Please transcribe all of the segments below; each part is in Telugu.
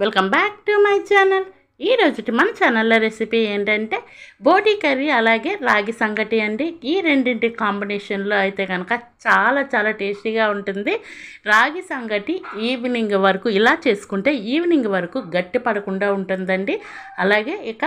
Welcome back to my channel. ఈ మన ఛానల్లో రెసిపీ ఏంటంటే బోటి కర్రీ అలాగే రాగి సంగటి అండి. ఈ రెండింటి కాంబినేషన్లో అయితే కనుక చాలా చాలా టేస్టీగా ఉంటుంది. రాగి సంగటి ఈవినింగ్ వరకు ఇలా చేసుకుంటే ఈవినింగ్ వరకు గట్టి పడకుండా ఉంటుందండి. అలాగే ఇక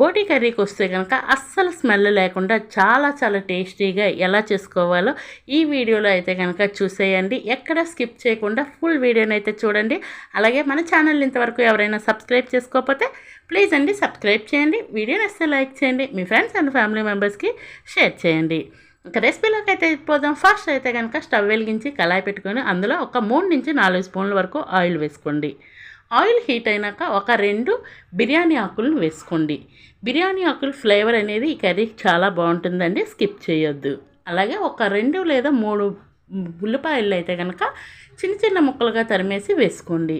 బోటి కర్రీకి వస్తే కనుక అస్సలు స్మెల్ లేకుండా చాలా చాలా టేస్టీగా ఎలా చేసుకోవాలో ఈ వీడియోలో అయితే కనుక చూసేయండి. ఎక్కడ స్కిప్ చేయకుండా ఫుల్ వీడియోని అయితే చూడండి. అలాగే మన ఛానల్ ఇంతవరకు ఎవరైనా సబ్స్క్రైబ్ చేసుకోకపోతే ప్లీజ్ అండి సబ్స్క్రైబ్ చేయండి. వీడియోని వస్తే లైక్ చేయండి. మీ ఫ్రెండ్స్ అండ్ ఫ్యామిలీ మెంబర్స్కి షేర్ చేయండి. ఇంకా రెసిపీలోకి అయితే పోదాం. ఫస్ట్ అయితే కనుక స్టవ్ వెలిగించి కళాయి పెట్టుకొని అందులో ఒక మూడు నుంచి నాలుగు స్పూన్ల వరకు ఆయిల్ వేసుకోండి. ఆయిల్ హీట్ అయినాక ఒక రెండు బిర్యానీ ఆకులను వేసుకోండి. బిర్యానీ ఆకుల ఫ్లేవర్ అనేది ఈ కర్రీకి చాలా బాగుంటుందండి. స్కిప్ చేయొద్దు. అలాగే ఒక రెండు లేదా మూడు ఉల్లిపాయలు అయితే కనుక చిన్న చిన్న ముక్కలుగా తరిమేసి వేసుకోండి.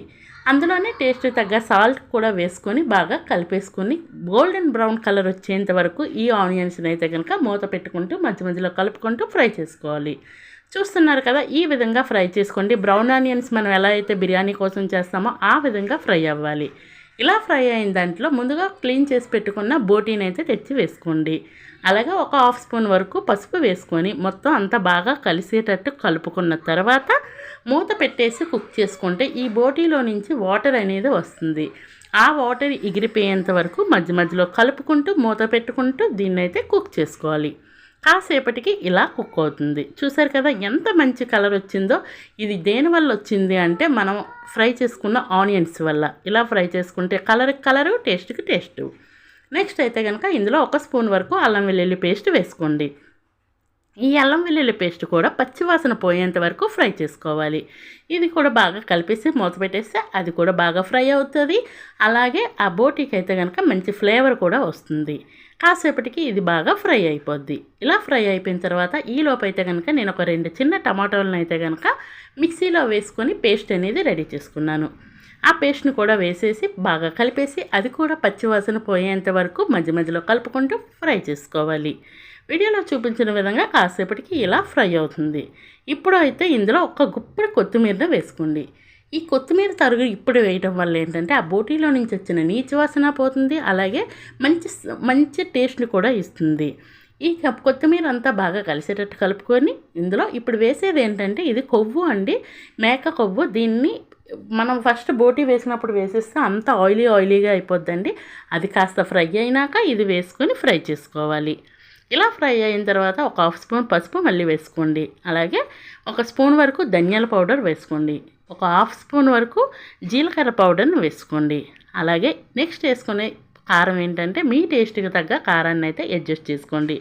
అందులోనే టేస్ట్ తగ్గ సాల్ట్ కూడా వేసుకొని బాగా కలిపేసుకొని గోల్డెన్ బ్రౌన్ కలర్ వచ్చేంత వరకు ఈ ఆనియన్స్ని అయితే కనుక మూత పెట్టుకుంటూ మధ్య మధ్యలో కలుపుకుంటూ ఫ్రై చేసుకోవాలి. చూస్తున్నారు కదా ఈ విధంగా ఫ్రై చేసుకోండి. బ్రౌన్ ఆనియన్స్ మనం ఎలా అయితే బిర్యానీ కోసం చేస్తామో ఆ విధంగా ఫ్రై అవ్వాలి. ఇలా ఫ్రై అయిన దాంట్లో ముందుగా క్లీన్ చేసి పెట్టుకున్న బోటీని అయితే తెచ్చి వేసుకోండి. అలాగే ఒక హాఫ్ స్పూన్ వరకు పసుపు వేసుకొని మొత్తం అంతా బాగా కలిసేటట్టు కలుపుకున్న తర్వాత మూత పెట్టేసి కుక్ చేసుకుంటే ఈ బోటీలో నుంచి వాటర్ అనేది వస్తుంది. ఆ వాటర్ ఎగిరిపోయేంత వరకు మధ్య మధ్యలో కలుపుకుంటూ మూత పెట్టుకుంటూ దీన్ని అయితే కుక్ చేసుకోవాలి. కాసేపటికి ఇలా కుక్ అవుతుంది. చూసారు కదా ఎంత మంచి కలర్ వచ్చిందో. ఇది దేనివల్ల వచ్చింది అంటే మనం ఫ్రై చేసుకున్న ఆనియన్స్ వల్ల. ఇలా ఫ్రై చేసుకుంటే కలర్కి కలరు టేస్ట్కి టేస్ట్ నెక్స్ట్ అయితే కనుక ఇందులో ఒక స్పూన్ వరకు అల్లం వెల్లుల్లి పేస్ట్ వేసుకోండి. ఈ అల్లం వెల్లుల్లి పేస్ట్ కూడా పచ్చివాసన పోయేంత వరకు ఫ్రై చేసుకోవాలి. ఇది కూడా బాగా కలిపేసి మూత పెట్టేస్తే అది కూడా బాగా ఫ్రై అవుతుంది. అలాగే ఆ బోటీకి అయితే కనుక మంచి ఫ్లేవర్ కూడా వస్తుంది. కాసేపటికి ఇది బాగా ఫ్రై అయిపోద్ది. ఇలా ఫ్రై అయిపోయిన తర్వాత ఈ లోపు అయితే కనుక నేను ఒక రెండు చిన్న టమాటోలను అయితే కనుక మిక్సీలో వేసుకొని పేస్ట్ అనేది రెడీ చేసుకున్నాను. ఆ పేస్ట్ని కూడా వేసేసి బాగా కలిపేసి అది కూడా పచ్చివాసన పోయేంత వరకు మధ్య మధ్యలో కలుపుకుంటూ ఫ్రై చేసుకోవాలి. వీడియోలో చూపించిన విధంగా కాసేపటికి ఇలా ఫ్రై అవుతుంది. ఇప్పుడు అయితే ఇందులో ఒక గుప్పడి కొత్తిమీర వేసుకోండి. ఈ కొత్తిమీర తరుగు ఇప్పుడు వేయటం వల్ల ఏంటంటే ఆ బోటీలో నుంచి వచ్చిన నీచు వాసన పోతుంది అలాగే మంచి మంచి టేస్ట్ని కూడా ఇస్తుంది. ఈ కొత్తిమీర అంతా బాగా కలిసేటట్టు కలుపుకొని ఇందులో ఇప్పుడు వేసేది ఏంటంటే ఇది కొవ్వు అండి మేక కొవ్వు. దీన్ని మనం ఫస్ట్ బోటీ వేసినప్పుడు వేసేస్తే అంత ఆయిలీ ఆయిలీగా అయిపోద్దండి. అది కాస్త ఫ్రై అయినాక ఇది వేసుకొని ఫ్రై చేసుకోవాలి. ఇలా ఫ్రై అయిన తర్వాత ఒక హాఫ్ స్పూన్ పసుపు మళ్ళీ వేసుకోండి. అలాగే ఒక స్పూన్ వరకు ధనియాల పౌడర్ వేసుకోండి. ఒక హాఫ్ స్పూన్ వరకు జీలకర్ర పౌడర్ని వేసుకోండి. అలాగే నెక్స్ట్ వేసుకునే కారం ఏంటంటే మీ టేస్ట్కి తగ్గ కారాన్ని అయితే అడ్జస్ట్ చేసుకోండి.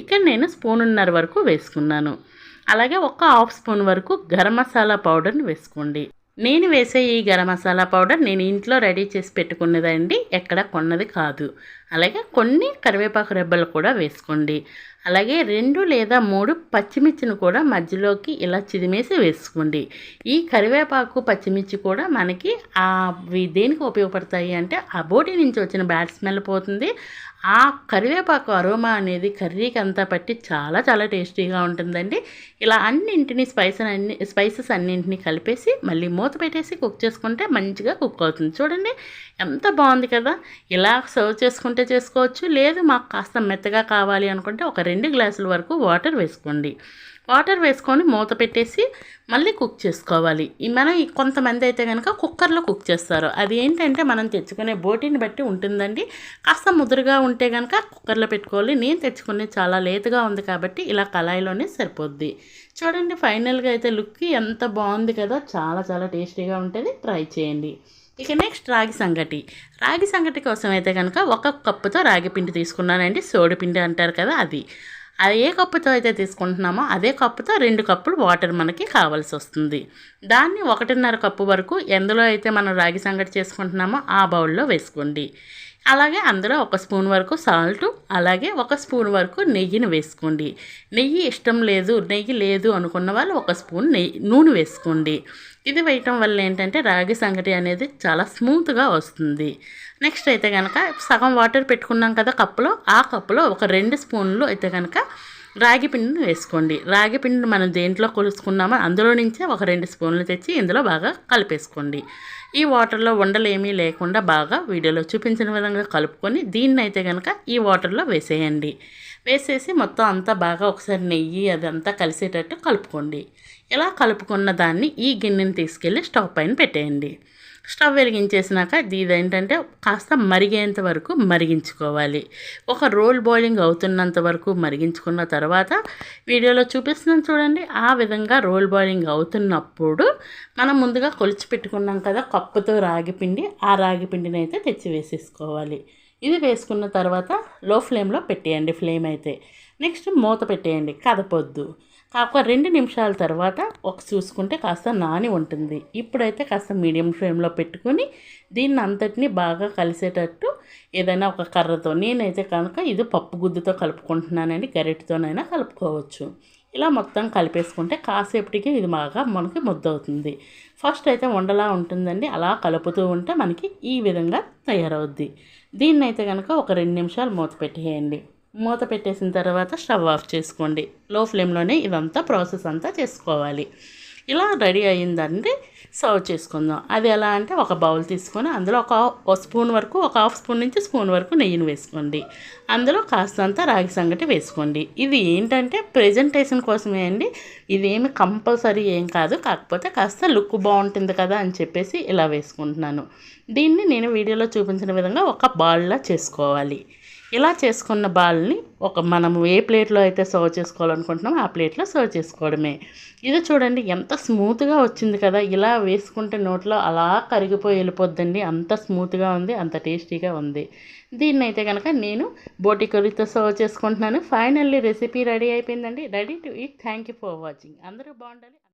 ఇక్కడ నేను స్పూనున్నర వరకు వేసుకున్నాను. అలాగే ఒక హాఫ్ స్పూన్ వరకు గరం మసాలా పౌడర్ని వేసుకోండి. నేను వేసే ఈ గరం మసాలా పౌడర్ నేను ఇంట్లో రెడీ చేసి పెట్టుకున్నదండి ఎక్కడ కొన్నది కాదు. అలాగే కొన్ని కరివేపాకు రెబ్బలు కూడా వేసుకోండి. అలాగే రెండు లేదా మూడు పచ్చిమిర్చిని కూడా మధ్యలోకి ఇలా చిదిమేసి వేసుకోండి. ఈ కరివేపాకు పచ్చిమిర్చి కూడా మనకి దేనికి ఉపయోగపడతాయి అంటే ఆ బోటి నుంచి వచ్చిన బ్యాడ్ స్మెల్ పోతుంది. ఆ కరివేపాకు అరోమా అనేది కర్రీకి అంతా పట్టి చాలా చాలా టేస్టీగా ఉంటుందండి. ఇలా అన్నింటిని స్పైస్ అన్ని స్పైసెస్ అన్నింటినీ కలిపేసి మళ్ళీ మూత పెట్టేసి కుక్ చేసుకుంటే మంచిగా కుక్ అవుతుంది. చూడండి ఎంత బాగుంది కదా! ఇలా సర్వ్ చేసుకుంటే చేసుకోవచ్చు. లేదు మాకు కాస్త మెత్తగా కావాలి అనుకుంటే ఒక రెండు గ్లాసుల వరకు వాటర్ వేసుకోండి. వాటర్ వేసుకొని మూత పెట్టేసి మళ్ళీ కుక్ చేసుకోవాలి. మనం కొంతమంది అయితే కనుక కుక్కర్లో కుక్ చేస్తారు. అది ఏంటంటే మనం తెచ్చుకునే బోటీని బట్టి ఉంటుందండి. కాస్త ముదురుగా ఉంటే కనుక కుక్కర్లో పెట్టుకోవాలి. నేను తెచ్చుకునే చాలా లేతుగా ఉంది కాబట్టి ఇలా కళాయిలోనే సరిపోద్ది. చూడండి ఫైనల్గా అయితే లుక్ ఎంత బాగుంది కదా. చాలా చాలా టేస్టీగా ఉంటుంది. ట్రై చేయండి. ఇక నెక్స్ట్ రాగి సంగటి. రాగి సంగటి కోసం అయితే కనుక ఒక కప్పుతో రాగి పిండి తీసుకున్నానండి. సోడి పిండి అంటారు కదా అది. అది ఏ కప్పుతో అయితే తీసుకుంటున్నామో అదే కప్పుతో రెండు కప్పులు వాటర్ మనకి కావాల్సి వస్తుంది. దాన్ని ఒకటిన్నర కప్పు వరకు ఎందులో అయితే మనం రాగి సంగటి చేసుకుంటున్నామో ఆ బౌల్లో వేసుకోండి. అలాగే అందులో ఒక స్పూన్ వరకు సాల్ట్ అలాగే ఒక స్పూన్ వరకు నెయ్యిని వేసుకోండి. నెయ్యి ఇష్టం లేదు నెయ్యి లేదు అనుకున్న వాళ్ళు ఒక స్పూన్ నెయ్యి నూనె వేసుకోండి. ఇది వేయటం వల్ల ఏంటంటే రాగి సంగటి అనేది చాలా స్మూత్గా వస్తుంది. నెక్స్ట్ అయితే కనుక సగం వాటర్ పెట్టుకున్నాం కదా కప్పులో ఆ కప్పులో ఒక రెండు స్పూన్లు అయితే కనుక రాగి పిండిని వేసుకోండి. రాగి పిండిని మనం దేంట్లో కొలుసుకున్నామో అందులో నుంచే ఒక రెండు స్పూన్లు తెచ్చి ఇందులో బాగా కలిపేసుకోండి. ఈ వాటర్లో ఉండలు ఏమీ లేకుండా బాగా వీడియోలో చూపించిన విధంగా కలుపుకొని దీన్ని అయితే కనుక ఈ వాటర్లో వేసేయండి. వేసేసి మొత్తం అంతా బాగా ఒకసారి నెయ్యి అదంతా కలిసేటట్టు కలుపుకోండి. ఇలా కలుపుకున్న దాన్ని ఈ గిన్నెని తీసుకెళ్ళి స్టవ్ పైన పెట్టేయండి. స్టవ్ వెలిగించేసినాక ఇది ఏంటంటే కాస్త మరిగేంత వరకు మరిగించుకోవాలి. ఒక రోల్ బాయిలింగ్ అవుతున్నంత వరకు మరిగించుకున్న తర్వాత వీడియోలో చూపిస్తున్నాను చూడండి. ఆ విధంగా రోల్ బాయిలింగ్ అవుతున్నప్పుడు మనం ముందుగా కొలిచి పెట్టుకున్నాం కదా కప్పుతో రాగి పిండి ఆ రాగిపిండిని అయితే తెచ్చి వేసేసుకోవాలి. ఇది వేసుకున్న తర్వాత లో ఫ్లేమ్లో పెట్టేయండి ఫ్లేమ్ అయితే. నెక్స్ట్ మూత పెట్టేయండి. కదపొద్దు. కాక రెండు నిమిషాల తర్వాత ఒక చూసుకుంటే కాస్త నాని ఉంటుంది. ఇప్పుడైతే కాస్త మీడియం ఫ్లేమ్లో పెట్టుకుని దీన్ని అంతటిని బాగా కలిసేటట్టు ఏదైనా ఒక కర్రతో నేనైతే కనుక ఇది పప్పు గుద్దుతో కలుపుకుంటున్నానండి. గరిటతోనైనా కలుపుకోవచ్చు. ఇలా మొత్తం కలిపేసుకుంటే కాసేపటికి ఇది బాగా మనకి ముద్దవుతుంది. ఫస్ట్ అయితే ఉండలా ఉంటుందండి. అలా కలుపుతూ ఉంటే మనకి ఈ విధంగా తయారవుద్ది. దీన్ని అయితే కనుక ఒక రెండు నిమిషాలు మూత పెట్టేయండి. మూత పెట్టేసిన తర్వాత స్టవ్ ఆఫ్ చేసుకోండి. లో ఫ్లేమ్లోనే ఇదంతా ప్రాసెస్ అంతా చేసుకోవాలి. ఇలా రెడీ అయ్యిందండి. సర్వ్ చేసుకుందాం. అది ఎలా అంటే ఒక బౌల్ తీసుకొని అందులో ఒక ఒక స్పూన్ వరకు ఒక హాఫ్ స్పూన్ నుంచి స్పూన్ వరకు నెయ్యిని వేసుకోండి. అందులో కాస్తంత రాగి సంగటి వేసుకోండి. ఇది ఏంటంటే ప్రజెంటేషన్ కోసమే అండి. ఇదేమి కంపల్సరీ ఏం కాదు. కాకపోతే కాస్త లుక్ బాగుంటుంది కదా అని చెప్పేసి ఇలా వేసుకుంటున్నాను. దీన్ని నేను వీడియోలో చూపించిన విధంగా ఒక బాల్లా చేసుకోవాలి. ఇలా చేసుకున్న బాల్ని ఒక మనం ఏ ప్లేట్లో అయితే సర్వ్ చేసుకోవాలనుకుంటున్నామో ఆ ప్లేట్లో సర్వ్ చేసుకోవడమే. ఇది చూడండి ఎంత స్మూత్గా వచ్చింది కదా. ఇలా వేసుకుంటే నోట్లో అలా కరిగిపోయి వెళ్ళిపోద్దండి. అంత స్మూత్గా ఉంది అంత టేస్టీగా ఉంది. దీన్ని అయితే కనుక నేను బోటి కర్రీతో సర్వ్ చేసుకుంటున్నాను. ఫైనల్లీ రెసిపీ రెడీ అయిపోయిందండి. Ready to eat. Thank you for watching. అందరూ బాగుండాలి.